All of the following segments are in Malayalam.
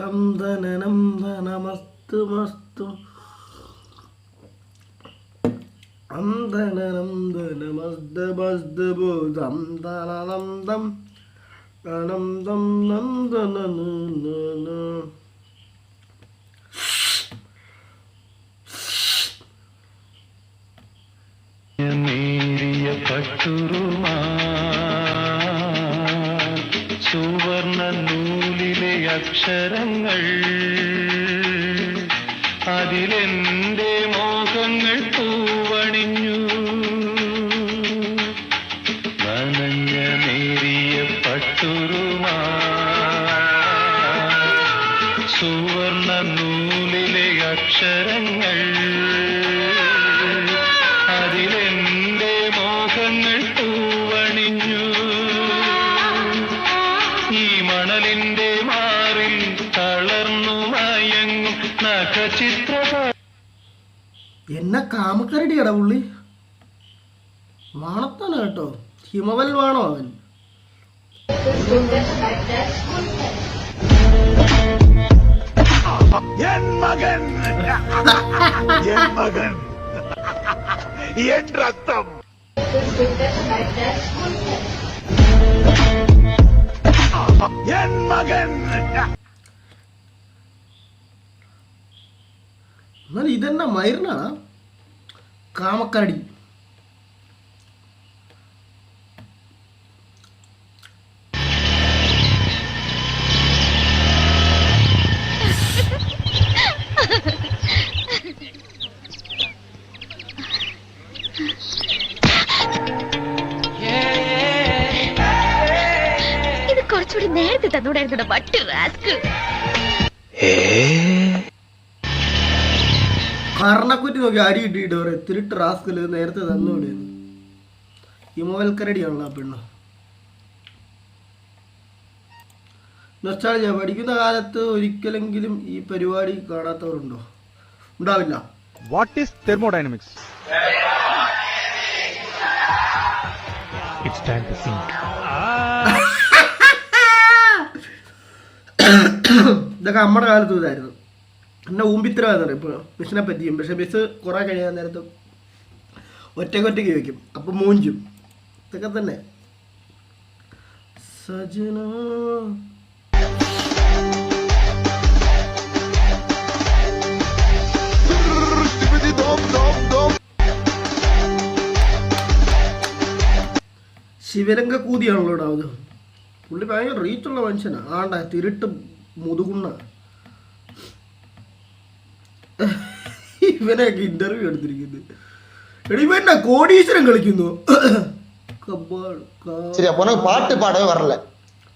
തം ധനനം ധനമസ്തു മസ്തു അന്തനം ധനമസ്തമസ്തബോധം ധനം ദം ധനം ദം നം ധനന നേരിയ പട്ടുരുമാ അക്ഷരങ്ങൾ. അതിലെന്റെ മോഹങ്ങൾ പൂവണിഞ്ഞു. നനഞ്ഞ നേരിയ പട്ടുരുമാ സുവർണ നൂലിലെ അക്ഷരങ്ങൾ. എന്നെ കാമക്കരടിയടാ പുള്ളി വാണത്തന കേട്ടോ ഹിമവൽ വേണോ അവൻ என் மகன் என் மகன் என் ரத்தம் என் மகன் എന്നാൽ ഇതെന്നാ മയിരുന്നാണ് കാമക്കരടി ഇത് കുറച്ചുകൂടി നേരത്തെ തന്നൂടായിരുന്നു വട്ട് റാസ്ക് കർണക്കുറ്റി നോക്കി അരി ഇട്ടിട്ട് പറയും തിരിട്ട് റാസ്കൽ നേരത്തെ തന്നോടെ ഹിമവൽക്കരടിയാണല്ലോ ആ പെണ്ണ്. നൊസ്റ്റാൾജിയ പഠിക്കുന്ന കാലത്ത് ഒരിക്കലെങ്കിലും ഈ പരിപാടി കാണാത്തവരുണ്ടോ? ഉണ്ടാവില്ല. What is thermodynamics sing. ഇതൊക്കെ നമ്മുടെ കാലത്ത് ഇതായിരുന്നു. എന്നെ ഊമ്പിത്തരമായിരുന്നു ഇപ്പോൾ ബസ്സിനെ പറ്റിയും. പക്ഷേ ബസ് കുറേ കഴിയാൻ നേരത്ത് ഒറ്റയ്ക്ക് വയ്ക്കും അപ്പം മൂഞ്ചും. ഇതൊക്കെ തന്നെ. സജന. ശിവരംഗ കൂതിയാണല്ലോ ഇടാ അത് പുള്ളി ഭയങ്കര റീച്ചുള്ള മനുഷ്യനാണ് ആണ്ട തിരുട്ട് മുതുകുണ്ണ. ഇവനെയൊക്കെ ഇന്റർവ്യൂ എടുത്തിരിക്കുന്നത് എടി ഇവന്നെ കോടീശ്വരൻ കളിക്കുന്നു കബ്ബാൾ, കാ- சரியா உனக்கு பாட்டு பாடவே வரல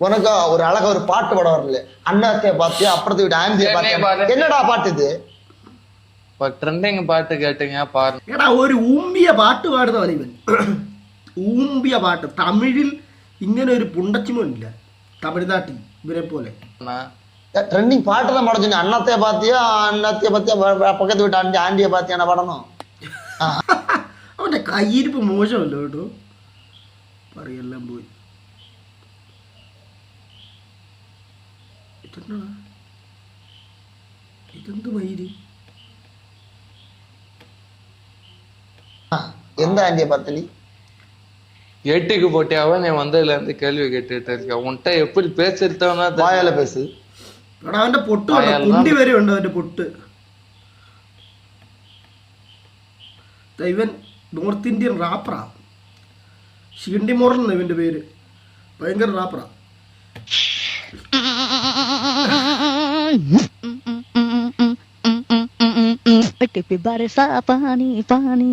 உனக்கு ஒரு அழகா ஒரு பாட்டு பாட வரல அண்ணாத்தைய பாத்தியா அப்புறத்தை விட்டு ஆந்திய பாத்தியா என்னடா பாட்டு இது இப்போ ட்ரெண்டிங் பாட்டு கேட்டுங்க பாரு എടാ ഒരു ഊമ്പിയ പാട്ട് പാടുന്നവൻ ഇവൻ ഊമ്പിയ പാട്ട് തമിഴിൽ ഇങ്ങനെ ഒരു പുണ്ടച്ചിമോനില്ല തമിഴ്നാട്ടിൽ ഇവരെ പോലെ ட்ரெண்டிங் பாட்டு தான் பாட சொன்னேன் அண்ணாத்தைய பாத்தியா அண்ணாத்தைய பாத்தியா ப- ப- பக்கத்து வீட்டு ஆண்டி ஆண்டிய பாத்தியான படணும் അവന്റെ കയ്യിരിപ്പ് മോശമല്ലോ കേട്ടോ പറയെല്ലാം പോയി ഇതെന്നാ ഇതെന്ത് മയില് எந்த ஆண்டிய பார்த்தலி ஏட்டிக்கு போட்டியாவ நீ வந்ததுல இருந்து கேள்வி கேட்டுட்டு இருக்க உன்கிட்ட எப்படி பேசிருத்தவனா வாயால பேசு എടാ അവന്റെ പൊട്ട് കണ്ടോ? ഉണ്ട് അവന്റെ പൊട്ട്. ഇവൻ നോർത്ത് ഇന്ത്യൻ റാപ്പറാ. ഷിണ്ടി മോറൻ എന്ന് ഇവന്റെ പേര്. ഭയങ്കര റാപ്പറാ. टिपी बरसा पानी पानी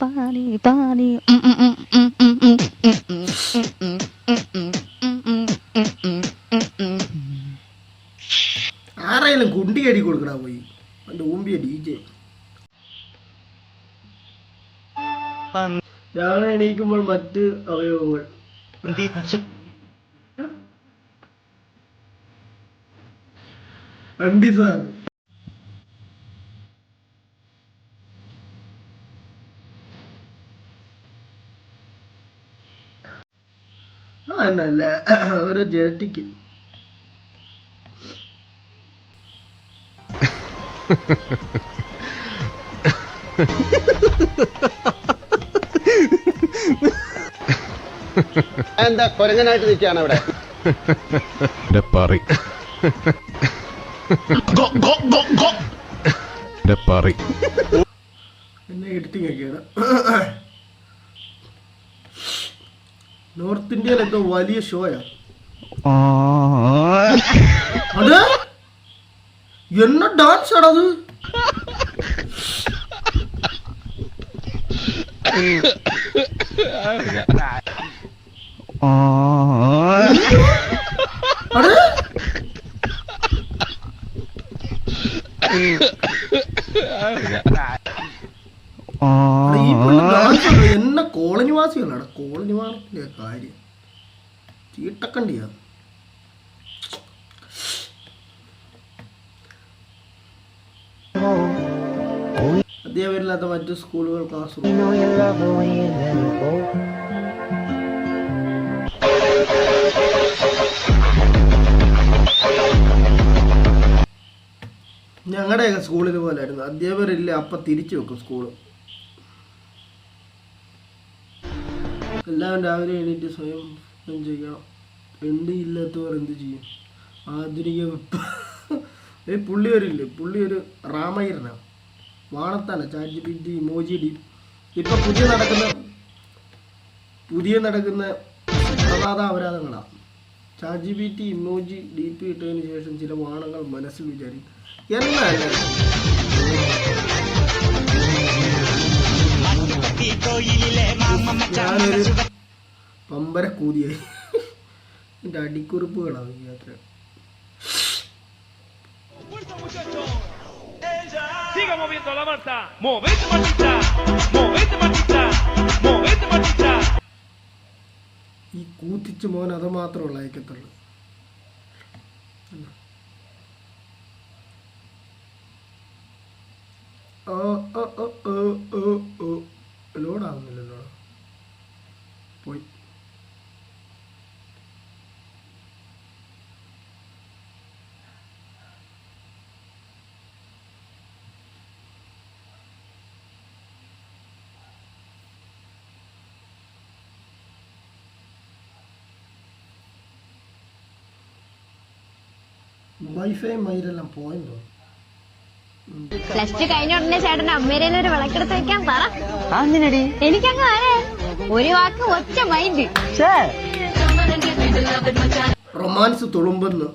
पानी पानी ആരായാലും കുണ്ടി അടി കൊടുക്കടാ പോയി അവന്റെ ഊമ്പിയ ഡി ജെ രാവിലെ എണീക്കുമ്പോൾ മറ്റ് അവയവങ്ങൾ വണ്ടി സാർ. അല്ല ഒരു ജേട്ടിക്ക് എന്താ കൊരങ്ങനായിട്ട് നിൽക്കുകയാണ് ഇവിടെ എന്റെ പറി. പറി. പിന്നെ എഡിറ്റിംഗ് ഒക്കെയാണ് നോർത്ത് ഇന്ത്യയിൽ എന്തോ വലിയ ഷോയാ അത്? എന്ന ഡാൻസ് ആണത് അത്? ഈ dance ആണോ? എന്ന കോളനിവാസികളാണ് കോളനിവാസിന്റെ കാര്യം ചീട്ടക്കണ്ടിയാ അധ്യാപകരില്ലാത്ത മറ്റു സ്കൂളുകൾ ക്ലാസ് റൂം ഞങ്ങളുടെയൊക്കെ സ്കൂളിൽ പോലായിരുന്നു. അധ്യാപകരില്ല അപ്പം തിരിച്ചു വെക്കും സ്കൂൾ എല്ലാവരും രാവിലെ എണീറ്റ് സ്വയം ചെയ്യണം ഇല്ലാത്തവർ എന്ത് ചെയ്യും? ആധുനിക ഏ പുള്ളി ഒരില്ലേ പുള്ളി ഒരു റാമയ്യനാണ് വാണത്താണ് chat P T emoji D ഇപ്പം പുതിയ നടക്കുന്ന പുതിയ നടക്കുന്ന പ്രസാദ അപരാധങ്ങളാണ് chat G P T emoji D P ഇട്ടതിന് ശേഷം ചില വാണങ്ങൾ മനസ്സിൽ വിചാരിക്കും. എന്നല്ല? ഞാനൊരു പമ്പര കൂതിയായി. എന്റെ അടിക്കുറിപ്പുകളാണ് യാത്ര. ഈ കൂത്തിച്ച് മോൻ അത് മാത്രമേ ഉള്ളൂ അയക്കത്തുള്ളൂ. ലോഡാകുന്നില്ലല്ലോ പോയി. വൈഫൈ മയിലെല്ലാം പോയെന്തോ പ്ലസ് ടു കഴിഞ്ഞ ഉടനെ ചേട്ടൻ അമ്മേരെ ഒരു വിളക്കെടുത്ത് വെക്കാൻ പറ. എനിക്കങ്ങ് വരെ ഒരു വാക്ക് ഒറ്റ മൈൻഡ് റൊമാൻസ് തുളുമ്പെന്ന്.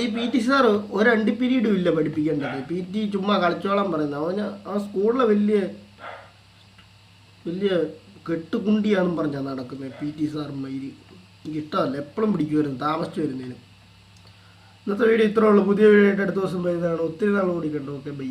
ഈ പി ടി സാർ ഒരു അണ്ടി പീരീഡും ഇല്ല പഠിപ്പിക്കേണ്ടത്. പി ടി ചുമ്മാ കളിച്ചോളാൻ പറയുന്നത് അവന് ആ സ്കൂളിലെ വലിയ വലിയ കെട്ടുകുണ്ടിയാണെന്നും പറഞ്ഞാൽ നടക്കുന്നത് പി ടി സാർ മൈരി. എനിക്ക് ഇഷ്ടമല്ല എപ്പോഴും പിടിക്കുമായിരുന്നു താമസിച്ചു വരുന്നതിന് ഇന്നത്തെ വീഡിയോ ഇത്രയുള്ളൂ പുതിയ വീഡിയോ ആയിട്ട് അടുത്ത ദിവസം വരുന്നതാണ്. ഒത്തിരി നാൾ കൂടി കണ്ടു. Okay bye.